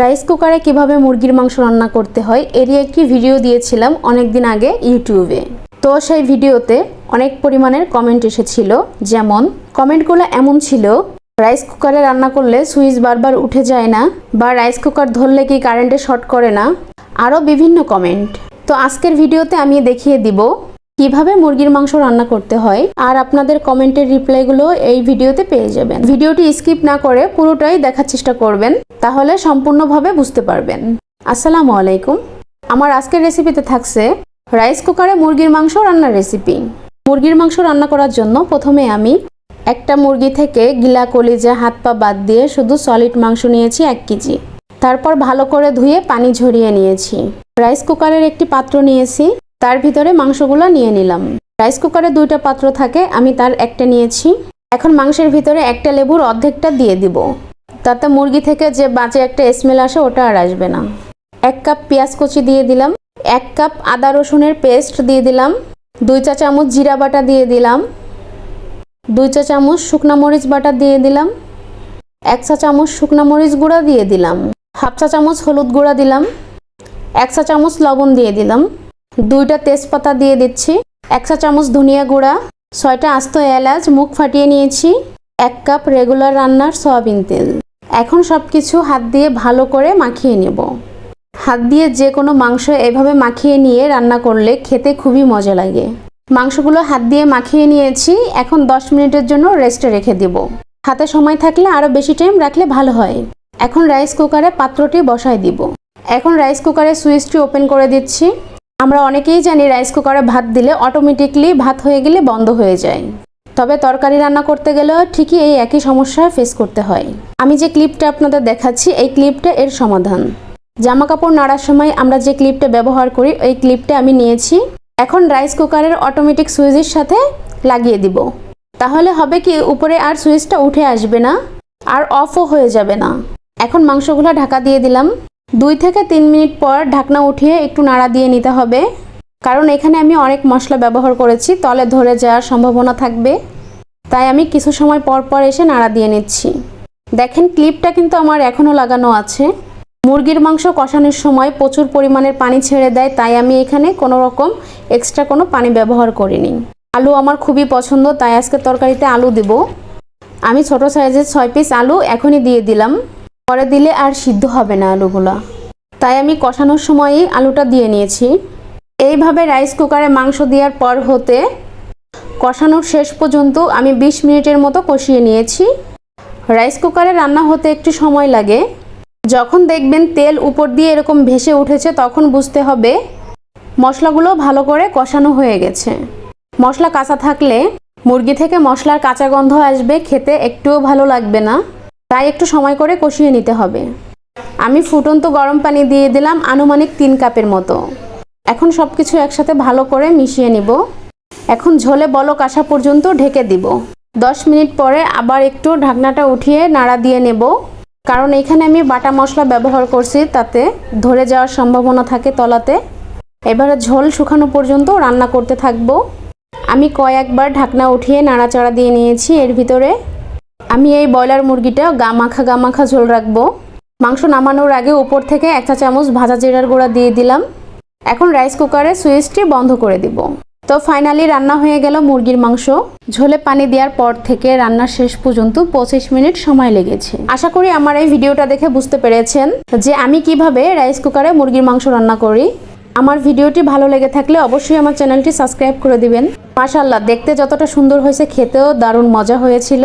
Rice কুকারে কীভাবে মুরগির মাংস রান্না করতে হয়, এরই একটি ভিডিও দিয়েছিলাম অনেক দিন আগে ইউটিউবে। তো সেই ভিডিওতে অনেক পরিমাণের কমেন্ট এসেছিল, যেমন কমেন্টগুলো এমন ছিল, রাইস কুকারে রান্না করলে সুইচ বারবার উঠে যায় না, বা রাইস কুকার ধরলে কি কারেন্টে শর্ট করে না? আরও বিভিন্ন কমেন্ট তো আজকের ভিডিওতে আমি দেখিয়ে দিব কীভাবে মুরগির মাংস রান্না করতে হয়, আর আপনাদের কমেন্টের রিপ্লাইগুলো এই ভিডিওতে পেয়ে যাবেন। ভিডিওটি স্কিপ না করে পুরোটাই দেখার চেষ্টা করবেন, তাহলে সম্পূর্ণভাবে বুঝতে পারবেন। আসসালামু আলাইকুম। আমার আজকের রেসিপিতে থাকছে রাইস কুকারে মুরগির মাংস রান্নার রেসিপি। মুরগির মাংস রান্না করার জন্য প্রথমে আমি একটা মুরগি থেকে গিলা কলিজা হাত পা বাদ দিয়ে শুধু সলিড মাংস নিয়েছি এক কেজি। তারপর ভালো করে ধুয়ে পানি ঝরিয়ে নিয়েছি। রাইস কুকারের একটি পাত্র নিয়েছি। তার ভিতরে মাংসগুলো নিয়ে নিলাম। রাইস কুকারে দুইটা পাত্র থাকে, আমি তার একটা নিয়েছি। এখন মাংসের ভিতরে একটা লেবুর অর্ধেকটা দিয়ে দিব। তাতে মুরগি থেকে যে বাজে একটা স্মেল আসে, ওটা আর আসবে না। এক কাপ পেঁয়াজ কুচি দিয়ে দিলাম। এক কাপ আদা রসুনের পেস্ট দিয়ে দিলাম। দুই চা চামচ জিরা বাটা দিয়ে দিলাম। দুই চা চামচ শুকনা মরিচ বাটা দিয়ে দিলাম। এক চা চামচ শুকনা মরিচ গুঁড়া দিয়ে দিলাম। হাফ চা চামচ হলুদ গুঁড়া দিলাম। এক চা চামচ লবণ দিয়ে দিলাম। দুইটা তেজপাতা দিয়ে দিচ্ছি, এক চা চামচ ধনিয়া গুঁড়া, ছয়টা আস্ত এলাচ, মুখ ফাটিয়ে নিয়েছি, এক কাপ রেগুলার রান্নার সয়াবিন তেল। এখন সব কিছু হাত দিয়ে ভালো করে মাখিয়ে নেব। হাত দিয়ে যে কোনো মাংস এভাবে মাখিয়ে নিয়ে রান্না করলে খেতে খুবই মজা লাগে। মাংসগুলো হাত দিয়ে মাখিয়ে নিয়েছি, এখন 10 মিনিটের জন্য রেস্টে রেখে দেব। হাতে সময় থাকলে আরও বেশি টাইম রাখলে ভালো হয়। এখন রাইস কুকারে পাত্রটি বসায় দিব। এখন রাইস কুকারের সুইচটি ওপেন করে দিচ্ছি। আমরা অনেকেই জানি রাইস কুকারে ভাত দিলে অটোমেটিকলি ভাত হয়ে গেলে বন্ধ হয়ে যায়। তবে তরকারি রান্না করতে গেলেও ঠিকই এই একই সমস্যা ফেস করতে হয়। আমি যে ক্লিপটা আপনাদের দেখাচ্ছি, এই ক্লিপটা এর সমাধান। জামা কাপড় নাড়ার সময় আমরা যে ক্লিপটা ব্যবহার করি, ওই ক্লিপটা আমি নিয়েছি। এখন রাইস কুকারের অটোমেটিক সুইচের সাথে লাগিয়ে দিব। তাহলে হবে কি, উপরে আর সুইচটা উঠে আসবে না, আর অফও হয়ে যাবে না। এখন মাংসগুলো ঢাকা দিয়ে দিলাম। দুই থেকে তিন মিনিট পর ঢাকনা উঠিয়ে একটু নাড়া দিয়ে নিতে হবে। কারণ এখানে আমি অনেক মশলা ব্যবহার করেছি, তলে ধরে যাওয়ার সম্ভাবনা থাকবে। তাই আমি কিছু সময় পর পর এসে নাড়া দিয়ে নিচ্ছি। দেখেন, ক্লিপটা কিন্তু আমার এখনও লাগানো আছে। মুরগির মাংস কষানোর সময় প্রচুর পরিমাণের পানি ছেড়ে দেয়, তাই আমি এখানে কোনো রকম এক্সট্রা কোনো পানি ব্যবহার করিনি। আলু আমার খুবই পছন্দ, তাই আজকে তরকারিতে আলু দেব। আমি ছোট সাইজের ছয় পিস আলু এখনই দিয়ে দিলাম। পরে দিলে আর সিদ্ধ হবে না আলুগুলো। তাই আমি কষানোর সময়ই আলুটা দিয়ে নিয়েছি। এইভাবে রাইস কুকারে মাংস দেওয়ার পর হতে কষানোর শেষ পর্যন্ত আমি ২০ মিনিটের মতো কষিয়ে নিয়েছি। রাইস কুকারে রান্না হতে একটু সময় লাগে। যখন দেখবেন তেল উপর দিয়ে এরকম ভেসে উঠেছে, তখন বুঝতে হবে মশলাগুলো ভালো করে কষানো হয়ে গেছে। মশলা কাঁচা থাকলে মুরগি থেকে মশলার কাঁচা গন্ধ আসবে, খেতে একটুও ভালো লাগবে না। তাই একটু সময় করে কষিয়ে নিতে হবে। আমি ফুটন্ত গরম পানি দিয়ে দিলাম আনুমানিক তিন কাপের মতো। এখন সব কিছু একসাথে ভালো করে মিশিয়ে নিব। এখন ঝোলে বলক আসা পর্যন্ত ঢেকে দিব। দশ মিনিট পরে আবার একটু ঢাকনাটা উঠিয়ে নাড়া দিয়ে নেব। কারণ এখানে আমি বাটা মশলা ব্যবহার করছি, তাতে ধরে যাওয়ার সম্ভাবনা থাকে তলাতে। এবারে ঝোল শুকানো পর্যন্ত রান্না করতে থাকব। আমি কয়েকবার ঢাকনা উঠিয়ে নাড়াচাড়া দিয়ে নিয়েছি, এর ভিতরে আমি এই ব্রয়লার মুরগিটা গামাখা গামাখা ঝোল রাখব। মাংস নামানোর আগে উপর থেকে এক চা চামচ ভাজা জিরার গুঁড়া দিয়ে দিলাম। এখন রাইস কুকারে সুইচটি বন্ধ করে দিব। তো ফাইনালি রান্না হয়ে গেল মুরগির মাংস। ঝোলে পানি দেওয়ার পর থেকে রান্নার শেষ পর্যন্ত পঁচিশ মিনিট সময় লেগেছে। আশা করি আমার এই ভিডিওটা দেখে বুঝতে পেরেছেন যে আমি কীভাবে রাইস কুকারে মুরগির মাংস রান্না করি। আমার ভিডিওটি ভালো লেগে থাকলে অবশ্যই আমার চ্যানেলটি সাবস্ক্রাইব করে দিবেন। মাশাল্লাহ দেখতে যতটা সুন্দর হয়েছে, খেতেও দারুণ মজা হয়েছিল।